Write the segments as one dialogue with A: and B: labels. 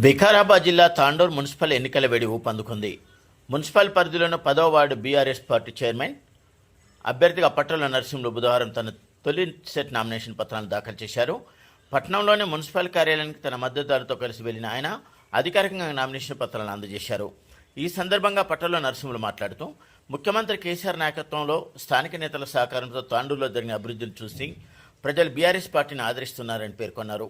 A: వికారాబాద్ జిల్లా తాండూర్ మున్సిపల్ ఎన్నికల వేడి ఊపందుకుంది మున్సిపల్ పరిధిలోని పదవ వార్డు బీఆర్ఎస్ పార్టీ చైర్మన్ అభ్యర్థిగా పట్టణ నరసింహులు బుధవారం తన తొలి సెట్ నామినేషన్ పత్రాలను దాఖలు చేశారు. పట్టణంలోని మున్సిపల్ కార్యాలయానికి తన మద్దతుదారుతో కలిసి వెళ్ళిన ఆయన అధికారికంగా నామినేషన్ పత్రాలను అందజేశారు. ఈ సందర్భంగా పట్టణంలో నరసింహులు మాట్లాడుతూ ముఖ్యమంత్రి కేసీఆర్ నాయకత్వంలో స్థానిక నేతల సహకారంతో తాండూరులో జరిగిన అభివృద్ధిని చూసి ప్రజలు బీఆర్ఎస్ పార్టీని ఆదరిస్తున్నారని పేర్కొన్నారు.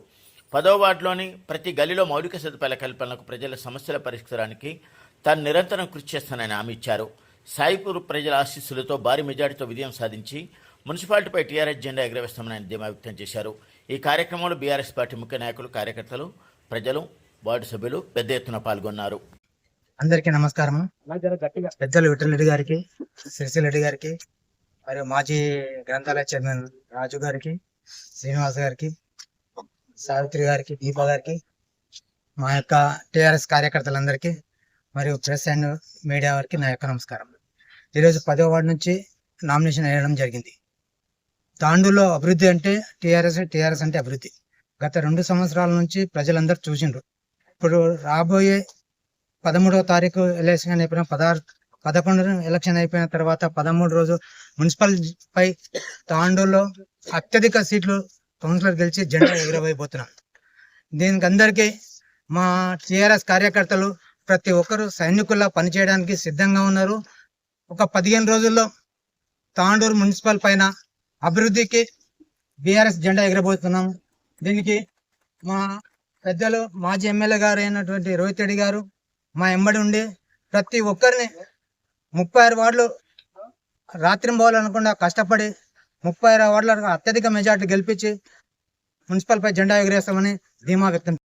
A: పదో వార్డులోని ప్రతి గలిలో మౌలిక సదుపాయాల కల్పనకు ప్రజల సమస్యల పరిష్కారానికి తాను నిరంతరం కృషి చేస్తానని హామీ ఇచ్చారు. సాయిపూర్ ప్రజల ఆశీస్సులతో భారీ మెజార్టీతో విజయం సాధించి మున్సిపాలిటీపై టీఆర్ఎస్ జెండా ఎగరవేస్తామని ఆయన ధీమా వ్యక్తం చేశారు. ఈ కార్యక్రమంలో బీఆర్ఎస్ పార్టీ ముఖ్య నాయకులు కార్యకర్తలు ప్రజలు వార్డు సభ్యులు పెద్ద ఎత్తున పాల్గొన్నారు.
B: అందరికీ నమస్కారం పెద్దలు విఠల్ రెడ్డి గారికి సిరిసిల్ రెడ్డి గారికి మరియు మాజీ గ్రంథాలయ చైర్మన్ రాజు గారికి శ్రీనివాస్ గారికి సావిత్రి గారికి దీప గారికి మా యొక్క టీఆర్ఎస్ కార్యకర్తలందరికీ మరియు ప్రెస్ అండ్ మీడియా వారికి నా యొక్క నమస్కారం. ఈరోజు పదో వార్డు నుంచి నామినేషన్ వేయడం జరిగింది. తాండూలో అభివృద్ధి అంటే టీఆర్ఎస్ టిఆర్ఎస్ అంటే అభివృద్ధి. గత రెండు సంవత్సరాల నుంచి ప్రజలందరూ చూసిండ్రు. ఇప్పుడు రాబోయే పదమూడవ తారీఖు ఎలక్షన్ అయిపోయిన పదహారు పదకొండు ఎలక్షన్ అయిపోయిన తర్వాత పదమూడు రోజు మున్సిపల్ పై తాండూలో అత్యధిక సీట్లు కౌన్సిలర్ గెలిచి జెండా ఎగురవైపోతున్నాం దీనికి అందరికీ మా టీఆర్ఎస్ కార్యకర్తలు ప్రతి ఒక్కరు సైనికుల్లా పనిచేయడానికి సిద్ధంగా ఉన్నారు. ఒక పదిహేను రోజుల్లో తాండూరు మున్సిపల్ పైన అభివృద్ధికి బీఆర్ఎస్ జెండా ఎగరబోతున్నాం. దీనికి మా పెద్దలు మాజీ ఎమ్మెల్యే గారు అయినటువంటి రోహిత్ రెడ్డి గారు మా ఎంబడి ఉండి ప్రతి ఒక్కరిని ముప్పై ఆరు వార్డులు రాత్రింపోవాలనకుండా కష్టపడి ముప్పై ఆరు ఓట్ల అత్యధిక మెజార్టీ గెలిపించి మున్సిపల్పై జెండా ఎగరేస్తామని ధీమా వ్యక్తం